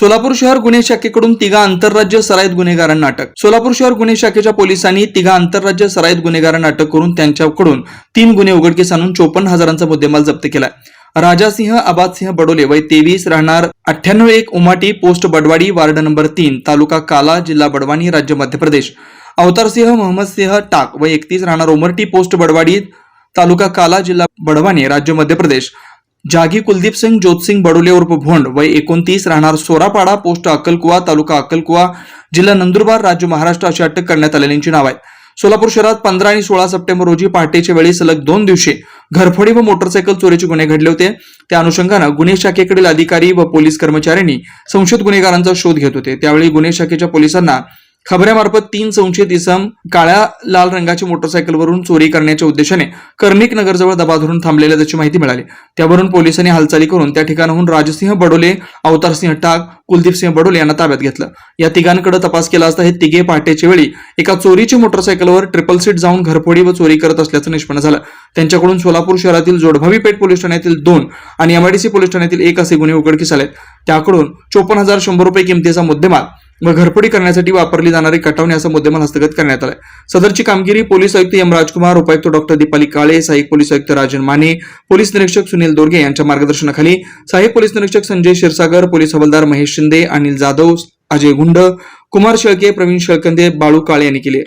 सोलापूर शहर गुन्हे शाखेकडून तिघा आंतरराज्य सराईत गुन्हेगारांना अटक सोलापूर शहर गुन्हे शाखेच्या पोलिसांनी तिघा आंतरराज्य सराईत गुन्हेगारांना अटक करून त्यांच्याकडून तीन गुन्हे उघडकीस आणून चोपन्न हजारांचा मुद्देमाल जप्त केलाय. राजासिंह आबादसिंह बडोले वय तेवीस राहणार अठ्ठ्याण्णव एक उमाटी पोस्ट बडवाडी वार्ड नंबर तीन तालुका काला जिल्हा बडवानी राज्य मध्य प्रदेश. अवतारसिंह मोहम्मद सिंह टाक व एकतीस राहणार उमरटी पोस्ट बडवाडी तालुका काला जिल्हा बडवानी राज्य मध्य प्रदेश. जागी कुलदीप सिंग ज्योतसिंग बडोले उर्फ भोंड वय एकोणतीस राहणार सोरापाडा पोस्ट अक्कलकुवा तालुका अक्कलकुवा जिल्हा नंदुरबार राज्य महाराष्ट्र अशी अटक करण्यात आलेल्यांची नाव आहेत. सोलापूर शहरात पंधरा आणि सोळा सप्टेंबर रोजी पहाटेच्या वेळी सलग दोन दिवशी घरफोडी व मोटरसायकल चोरीचे गुन्हे घडले होते. त्या अनुषंगानं गुन्हे शाखेकडील अधिकारी व पोलीस कर्मचाऱ्यांनी संशयित गुन्हेगारांचा शोध घेत होते. त्यावेळी गुन्हे शाखेच्या पोलिसांना खबऱ्यामार्फत तीन संशयित इसम काळ्या लाल रंगाच्या मोटरसायकलवरून चोरी करण्याच्या उद्देशाने कर्णिक नगरजवळ दबा धरून थांबलेल्या त्याची माहिती मिळाली. त्यावरून पोलिसांनी हालचाली करून त्या ठिकाणाहून राजसिंह बडोले अवतारसिंह टाक कुलदीपसिंह बडोले यांना ताब्यात घेतलं. या तिघांकडे तपास केला असता हे तिघे पहाटेच्या वेळी एका चोरीची मोटरसायकलवर ट्रिपल सीट जाऊन घरफोडी व चोरी करत असल्याचं निष्पन्न झालं. त्यांच्याकडून सोलापूर शहरातील जोडभावी पेठ पोलीस ठाण्यातील दोन आणि एमआयडीसी पोलीस ठाण्यातील एक असे गुन्हे उघडकीस आले त्याकडून चोपन्न हजार शंभर रुपये किमतीचा मुद्देमाल व घरपडी करण्यासाठी वापरली जाणारी कटावणी असा मुद्देमाल हस्तगत करण्यात आलाय. सदरची कामगिरी पोलीस आयुक्त एम राजकुमार उपायुक्त डॉक्टर दीपाली काळे सहाय्यक पोलीस आयुक्त राजन माने पोलीस निरीक्षक सुनील दोरगे यांच्या मार्गदर्शनाखाली सहाय्यक पोलीस निरीक्षक संजय क्षीरसागर पोलीस हवालदार महेश शिंदे अनिल जाधव अजय गुंड कुमार शेळके प्रवीण शेळकंदे बाळू काळे यांनी केले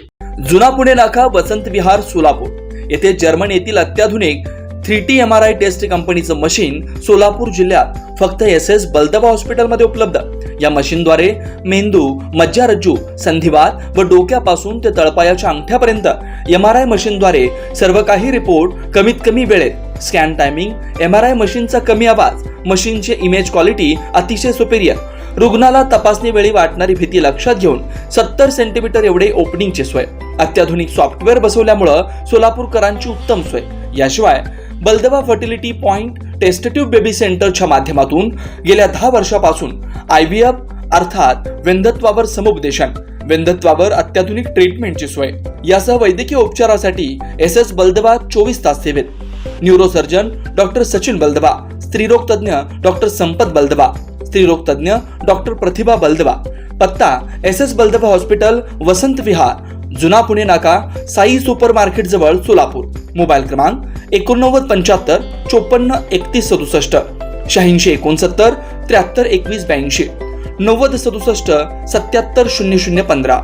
जुना पुणे नाका वसंत विहार सोलापूर. येथे जर्मन येथील अत्याधुनिक three T M R I test कंपनीचं मशीन सोलापूर जिल्ह्यात फक्त एस एस बलदबा हॉस्पिटलमध्ये उपलब्ध या मशीनद्वारे मेंदू मज्जारज्जू संधिवात व डोक्यापासून ते तळपायाच्या अंगठ्यापर्यंत एम आर आय मशीनद्वारे सर्व काही रिपोर्ट कमीत कमी वेळेत. Scan timing M R I मशीनचा कमी आवाज मशीनचे इमेज क्वालिटी अतिशय सुपेरियर रुग्णाला तपासणी वेळी वाटणारी भीती लक्षात घेऊन सत्तर सेंटीमीटर एवढे ओपनिंगची सोय. अत्याधुनिक सॉफ्टवेअर बसवल्यामुळं सोलापूरकरांची उत्तम सोय. याशिवाय Baldawa fertility point test tube baby सेंटरच्या माध्यमातून गेल्या दहा वर्षापासून आय व्ही एफ अर्थात वेंधत्वावर समुपदेशन. वेंधत्वावर अत्याधुनिक ट्रीटमेंटची सोय. यासह वैद्यकीय उपचारासाठी एस एस बलदवा चोवीस तास सेवेत. न्यूरोसर्जन डॉक्टर सचिन बलदवा स्त्रीरोग तज्ज्ञ डॉक्टर संपत बलदवा स्त्रीरोग तज्ज्ञ डॉक्टर प्रतिभा बलदवा. पत्ता S S Baldawa hospital Vasant Vihar जुना पुणे नाका साई सुपर मार्केट जवळ सोलापूर. मोबाईल क्रमांक एकोणनव्वद पंच्याहत्तर चोपन्न एकतीस सदुसष्ट. शहाऐंशी एकोणसत्तर त्र्याहत्तर एकवीस ब्याऐंशी. नव्वद सदुसष्ट सत्याहत्तर शून्य शून्य पंधरा.